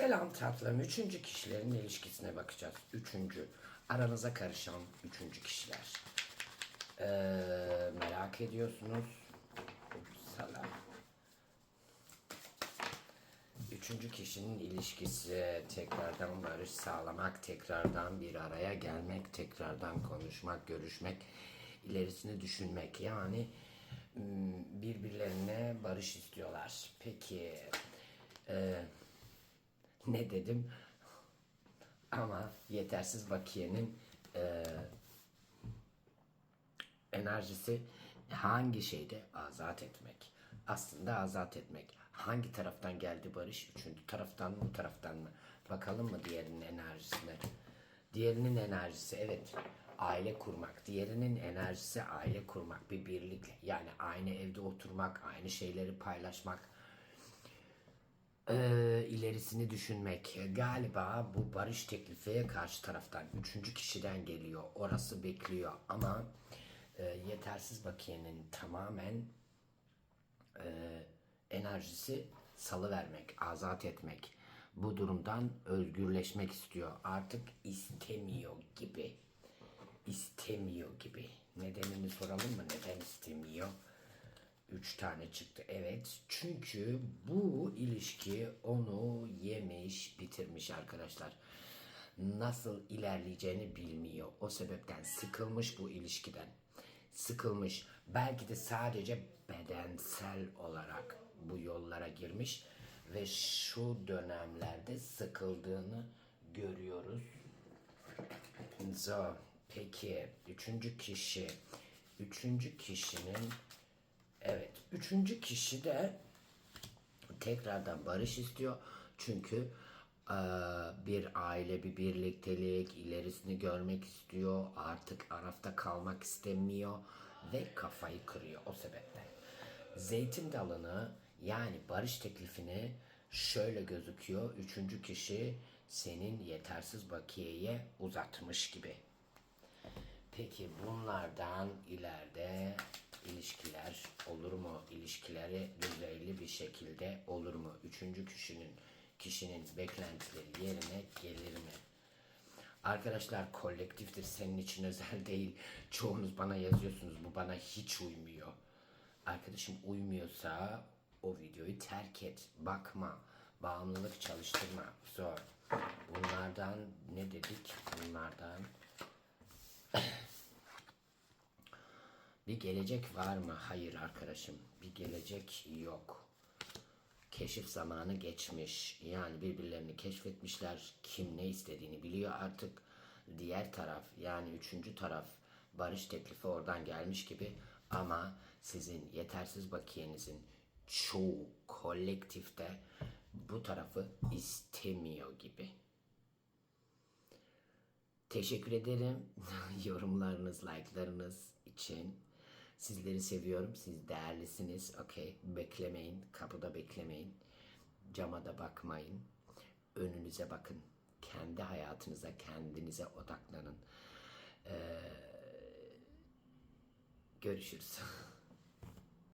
Selam tatlım. Üçüncü kişilerin ilişkisine bakacağız. Üçüncü. Aranıza karışan üçüncü kişiler. Ee, merak ediyorsunuz. Salam. Üçüncü kişinin ilişkisi tekrardan barış sağlamak, tekrardan bir araya gelmek, tekrardan konuşmak, görüşmek, ilerisini düşünmek. Yani mm, birbirlerine barış istiyorlar. Peki e, ne dedim? Ama yetersiz bakiyenin e, enerjisi hangi şeyde azat etmek. Aslında azat etmek. Hangi taraftan geldi barış? Üçüncü taraftan mı bu taraftan mı? Bakalım mı diğerinin enerjisine? Diğerinin enerjisi evet aile kurmak. Diğerinin enerjisi aile kurmak. Bir birlik. Yani aynı evde oturmak, aynı şeyleri paylaşmak. Ee, ilerisini düşünmek. Galiba bu barış teklifi karşı taraftan, üçüncü kişiden geliyor. Orası bekliyor ama e, yetersiz bakiyenin tamamen e, enerjisi salı vermek, azat etmek. Bu durumdan özgürleşmek istiyor. Artık istemiyor gibi. İstemiyor gibi. Nedenini 3 tane çıktı. Evet çünkü bu ilişki onu yemiş bitirmiş arkadaşlar. Nasıl ilerleyeceğini bilmiyor. O sebepten sıkılmış bu ilişkiden. Sıkılmış. Belki de sadece bedensel olarak bu yollara girmiş ve şu dönemlerde sıkıldığını görüyoruz. So, peki üçüncü kişi. Üçüncü kişinin Evet. Üçüncü kişi de tekrardan barış istiyor. Çünkü eee, bir aile, bir birliktelik, ilerisini görmek istiyor. Artık arafta kalmak istemiyor ve kafayı kırıyor o sebeple. Zeytin dalını yani barış teklifini şöyle gözüküyor. Üçüncü kişi senin yetersiz bakiyeye uzatmış gibi. Peki bunlardan ileride ilişkiler? İlişkileri düzeyli bir şekilde olur mu? Üçüncü kişinin kişinin beklentileri yerine gelir mi? Arkadaşlar kolektiftir senin için özel değil. Çoğunuz bana yazıyorsunuz bu bana hiç uymuyor. Arkadaşım uymuyorsa o videoyu terk et. Bakma. Bağımlılık çalıştırma. Zor. Bunlardan ne dedik? Bunlardan Bir gelecek var mı? Hayır arkadaşım. Bir gelecek yok. Keşif zamanı geçmiş. Yani birbirlerini keşfetmişler. Kim ne istediğini biliyor artık. Diğer taraf yani üçüncü taraf barış teklifi oradan gelmiş gibi ama sizin yetersiz bakiyenizin çoğu kolektifte bu tarafı istemiyor gibi. Teşekkür ederim yorumlarınız, like'larınız için. Sizleri seviyorum. Siz değerlisiniz. Okey. Beklemeyin. Kapıda beklemeyin. Cama da bakmayın. Önünüze bakın. Kendi hayatınıza, kendinize odaklanın. Ee, görüşürüz.